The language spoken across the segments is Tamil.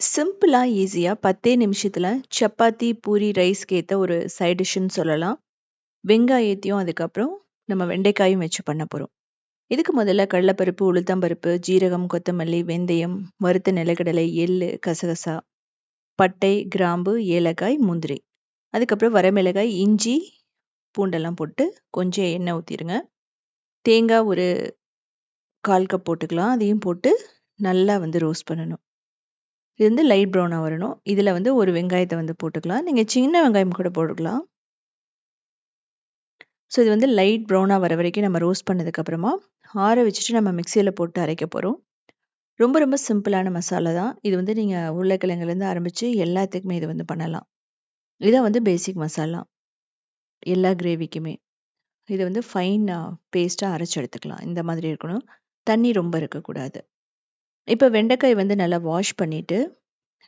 சிம்பிளா, ஈஸியா 10 நிமிஷத்துல சப்பாத்தி, பூரி, ரைஸ்க்கு ஏத்த ஒரு சைட் டிஷ்ன்னு சொல்லலாம். வெங்காயத்தையும், அதுக்கப்புறம் நம்ம வெண்டைக்காயும் வச்சு பண்ண போறோம். இதுக்கு முதல்ல கடலைப்பருப்பு, உளுத்தம்பருப்பு, ஜீரகம், கொத்தமல்லி, வெந்தயம், வறுத்த நிலக்கடலை, எள்ளு, கசகசா, பட்டை, கிராம்பு, ஏலக்காய், முந்திரி. அதுக்கப்புறம் வரமிளகாய், இஞ்சி, பூண்டெல்லாம் போட்டு கொஞ்சம் எண்ணெய் ஊத்திருங்க. தேங்காய் ஒரு 1/4 கப் போட்டுக்கலாம். அதையும் போட்டு நல்லா வந்து ரோஸ்ட் பண்ணணும். இது வந்து லைட் ப்ரௌனாக வரணும். இதில் வந்து ஒரு வெங்காயத்தை வந்து போட்டுக்கலாம். நீங்கள் சின்ன வெங்காயம் கூட போட்டுக்கலாம். ஸோ இது வந்து லைட் ப்ரௌனாக வர வரைக்கும் நம்ம ரோஸ்ட் பண்ணதுக்கப்புறமா ஆற வச்சுட்டு நம்ம மிக்சியில் போட்டு அரைக்க போகிறோம் ரொம்ப ரொம்ப சிம்பிளான மசாலா தான். இது வந்து நீங்கள் உருளைக்கிழங்குலேருந்து ஆரம்பித்து எல்லாத்துக்குமே இது வந்து பண்ணலாம். இதான் வந்து பேசிக் மசாலா. எல்லா கிரேவிக்குமே. இதை வந்து ஃபைன் பேஸ்ட்டாக அரைச்சி எடுத்துக்கலாம். இந்த மாதிரி இருக்கணும். தண்ணி ரொம்ப இருக்கக்கூடாது. இப்போ வெண்டைக்காய் வந்து நல்லா வாஷ் பண்ணிவிட்டு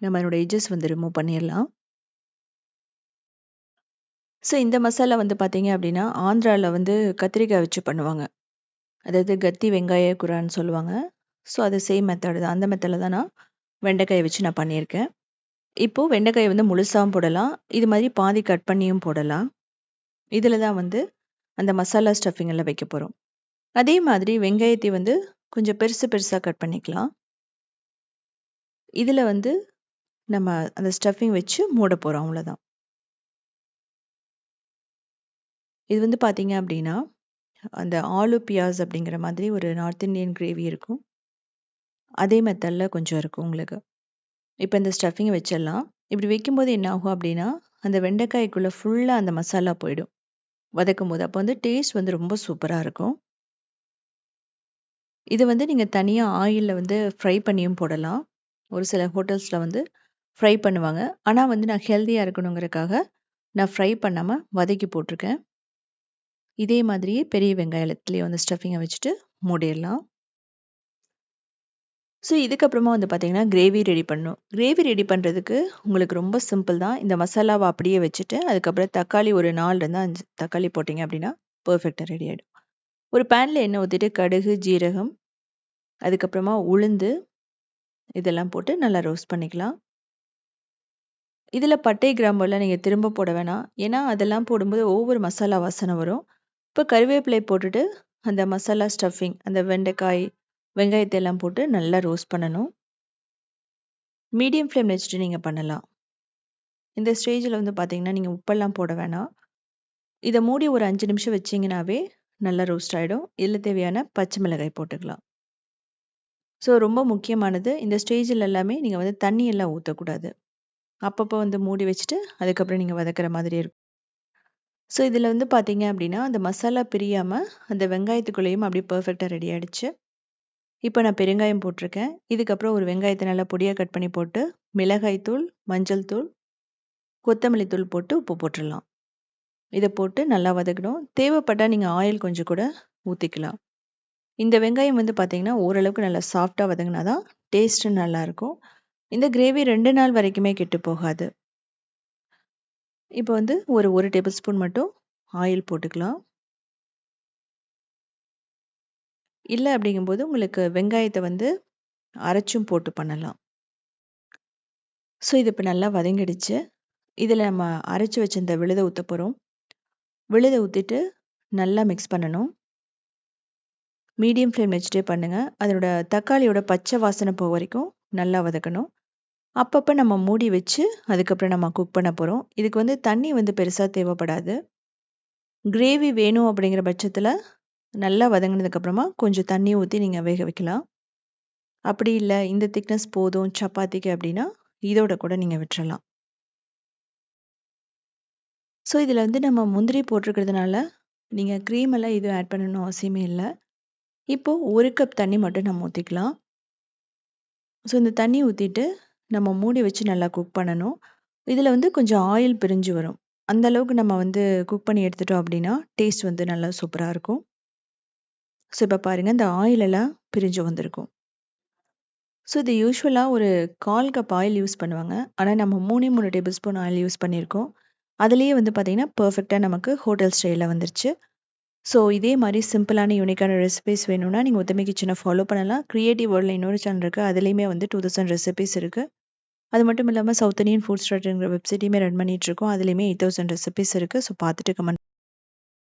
நம்ம அதனோட எஜஸ் வந்து ரிமூவ் பண்ணிடலாம் ஸோ இந்த மசாலா வந்து பார்த்தீங்க அப்படின்னா, ஆந்திராவில் வந்து கத்திரிக்காய் வச்சு பண்ணுவாங்க. அதாவது கத்தி வெங்காய குரான்னு சொல்லுவாங்க. ஸோ அது சேம் மெத்தடு தான். அந்த மெத்தடில் தான் நான் வெண்டைக்காயை வச்சு நான் பண்ணியிருக்கேன். இப்போது வெண்டைக்காயை வந்து முழுசாவும் போடலாம். இது மாதிரி பாதி கட் பண்ணியும் போடலாம். இதில் தான் வந்து அந்த மசாலா ஸ்டஃபிங்கில் வைக்க போகிறோம் அதே மாதிரி வெங்காயத்தை வந்து கொஞ்சம் பெருசு பெருசாக கட் பண்ணிக்கலாம். இதில் வந்து நம்ம அந்த ஸ்டஃபிங் வச்சு மூட போகிறோம் அவ்வளோதான். இது வந்து பார்த்தீங்க அப்படின்னா, அந்த ஆலு பியாஸ் அப்படிங்கிற மாதிரி ஒரு நார்த் இந்தியன் கிரேவி இருக்கும். அதே மெத்தடில் கொஞ்சம் இருக்கும் உங்களுக்கு. இப்போ இந்த ஸ்டஃபிங்கை வச்சிடலாம். இப்படி வைக்கும்போது என்ன ஆகும் அப்படின்னா, அந்த வெண்டைக்காய்க்குள்ளே ஃபுல்லாக அந்த மசாலா போயிடும். வதக்கும்போது. அப்போ வந்து டேஸ்ட் வந்து ரொம்ப சூப்பராக இருக்கும். இதை வந்து நீங்கள் தனியாக ஆயிலில் வந்து ஃப்ரை பண்ணியும் போடலாம். ஒரு சில ஹோட்டல்ஸில் வந்து ஃப்ரை பண்ணுவாங்க. ஆனால் வந்து நான் ஹெல்த்தியாக இருக்கணுங்கிறதுக்காக, நான் ஃப்ரை பண்ணாமல் வதக்கி போட்டிருக்கேன் இதே மாதிரியே பெரிய வெங்காயத்துலேயே வந்து ஸ்டஃபிங்கை வச்சுட்டு மூடிடலாம் ஸோ இதுக்கப்புறமா வந்து பார்த்திங்கன்னா கிரேவி ரெடி பண்ணணும். கிரேவி ரெடி பண்ணுறதுக்கு உங்களுக்கு ரொம்ப சிம்பிள் தான். இந்த மசாலாவை அப்படியே வச்சுட்டு, அதுக்கப்புறம் தக்காளி ஒரு 4லேருந்து 5 தக்காளி போட்டிங்க அப்படின்னா, பர்ஃபெக்டாக ரெடி ஆகிடும் ஒரு பேனில் எண்ணெய் ஊற்றிட்டு கடுகு, ஜீரகம், அதுக்கப்புறமா உளுந்து இதெல்லாம் போட்டு நல்லா ரோஸ்ட் பண்ணிக்கலாம். இதில் பட்டை, கிராம்பெல்லாம் நீங்கள் திரும்ப போட வேணாம். ஏன்னா, அதெல்லாம் போடும்போது ஒவ்வொரு மசாலா வாசனை வரும். இப்போ கருவேப்பிலை போட்டுட்டு, அந்த மசாலா ஸ்டஃபிங் அந்த வெண்டைக்காய், வெங்காயத்தை எல்லாம் போட்டு நல்லா ரோஸ்ட் பண்ணணும். மீடியம் ஃப்ளேம் வச்சுட்டு நீங்கள் பண்ணலாம். இந்த ஸ்டேஜில் வந்து பார்த்தீங்கன்னா, நீங்கள் உப்பெல்லாம் போட வேணாம். இதை மூடி ஒரு அஞ்சு நிமிஷம் வச்சீங்கன்னாவே நல்லா ரோஸ்ட் ஆகிடும் இதில் தேவையான பச்சை மிளகாய் போட்டுக்கலாம். ஸோ ரொம்ப முக்கியமானது, இந்த ஸ்டேஜில் எல்லாமே நீங்கள் வந்து தண்ணி எல்லாம் அப்பப்போ வந்து மூடி வச்சுட்டு, அதுக்கப்புறம் நீங்கள் வதக்கிற மாதிரி இருக்கும். ஸோ இதில் வந்து பார்த்தீங்க அப்படின்னா, அந்த மசாலா பிரியாமல் அந்த வெங்காயத்துக்குள்ளேயும் அப்படியே பர்ஃபெக்டாக ரெடி ஆகிடுச்சு இப்போ நான் பெருங்காயம் போட்டிருக்கேன். இதுக்கப்புறம் ஒரு வெங்காயத்தை நல்லா பொடியாக கட் பண்ணி போட்டு, மிளகாய் தூள், மஞ்சள் தூள், கொத்தமல்லி தூள் போட்டு உப்பு போட்டுடலாம் இதை போட்டு நல்லா வதக்கணும். தேவைப்பட்டால் நீங்கள் ஆயில் கொஞ்சம் கூட ஊற்றிக்கலாம் இந்த வெங்காயம் வந்து பார்த்தீங்கன்னா, ஓரளவுக்கு நல்லா சாஃப்டாக வதங்கினா தான் டேஸ்ட்டு நல்லாயிருக்கும் இந்த கிரேவி ரெண்டு நாள் வரைக்குமே கெட்டு போகாது. இப்போ வந்து ஒரு ஒரு டேபிள் ஸ்பூன் மட்டும் ஆயில் போட்டுக்கலாம். இல்லை அப்படிங்கும்போது உங்களுக்கு வெங்காயத்தை வந்து அரைச்சும் போட்டு பண்ணலாம். ஸோ இது இப்போ நல்லா வதங்கிடுச்சு. இதில் நம்ம அரைச்சி வச்சிருந்த விழுதை ஊற்ற போகிறோம் விழுதை ஊற்றிட்டு நல்லா மிக்ஸ் பண்ணணும். மீடியம் ஃப்ளேம் வச்சுட்டே பண்ணுங்கள் அதனோட தக்காளியோட பச்சை வாசனை போக வரைக்கும் நல்லா வதக்கணும். அப்பப்போ நம்ம மூடி வச்சு, அதுக்கப்புறம் நம்ம குக் பண்ண போகிறோம் இதுக்கு வந்து தண்ணி வந்து பெருசாக தேவைப்படாது. கிரேவி வேணும் அப்படிங்கிற பட்சத்தில் நல்லா வதங்கினதுக்கப்புறமா கொஞ்சம் தண்ணி ஊற்றி நீங்கள் வேக வைக்கலாம். அப்படி இல்லை இந்த திக்னஸ் போதும் சப்பாத்திக்கு அப்படின்னா, இதோட கூட நீங்கள் விட்டுறலாம். ஸோ இதில் வந்து நம்ம முந்திரி போட்டிருக்கிறதுனால, நீங்கள் க்ரீம் எல்லாம் எதுவும் ஆட் பண்ணணும் அவசியமே இல்லை இப்போது ஒரு கப் தண்ணி மட்டும் நம்ம ஊற்றிக்கலாம் ஸோ இந்த தண்ணி ஊற்றிட்டு நம்ம மூடி வச்சு நல்லா குக் பண்ணணும். இதில் வந்து கொஞ்சம் ஆயில் பிரிஞ்சு வரும். அந்த அளவுக்கு நம்ம வந்து குக் பண்ணி எடுத்துட்டோம் அப்படின்னா, டேஸ்ட் வந்து நல்லா சூப்பராக இருக்கும். ஸோ இப்போ பாருங்கள் இந்த ஆயில் எல்லாம் பிரிஞ்சு வந்திருக்கும். ஸோ இது யூஸ்வலாக ஒரு 1/4 கப் ஆயில் யூஸ் பண்ணுவாங்க. ஆனால் நம்ம 3 3 டேபிள் ஸ்பூன் ஆயில் யூஸ் பண்ணியிருக்கோம். அதுலேயே வந்து பார்த்திங்கன்னா பர்ஃபெக்டாக நமக்கு ஹோட்டல் ஸ்டைலில் வந்துருச்சு. ஸோ இதே மாதிரி சிம்பிளான யூனிக்கான ரெசிபீஸ் வேணும்னா, நீங்க உத்தமி கிச்சனை ஃபாலோ பண்ணலாம். கிரியேட்டிவ் வேர்ல்டில் இன்னொரு சேனல் இருக்கு. அதுலேயுமே வந்து 2000 ரெசிபீஸ் இருக்கு. அது மட்டும் இல்லாமல் சவுத் இந்தியன் ஃபுட் ஸ்டார்ட்ங்கிற வெப்சைட்டையுமே ரன் பண்ணிகிட்ருக்கோம் அதுலேயுமே எயிட் தௌசண்ட் ரெசிபிஸ் இருக்குது ஸோ பார்த்துட்டு கமெண்ட்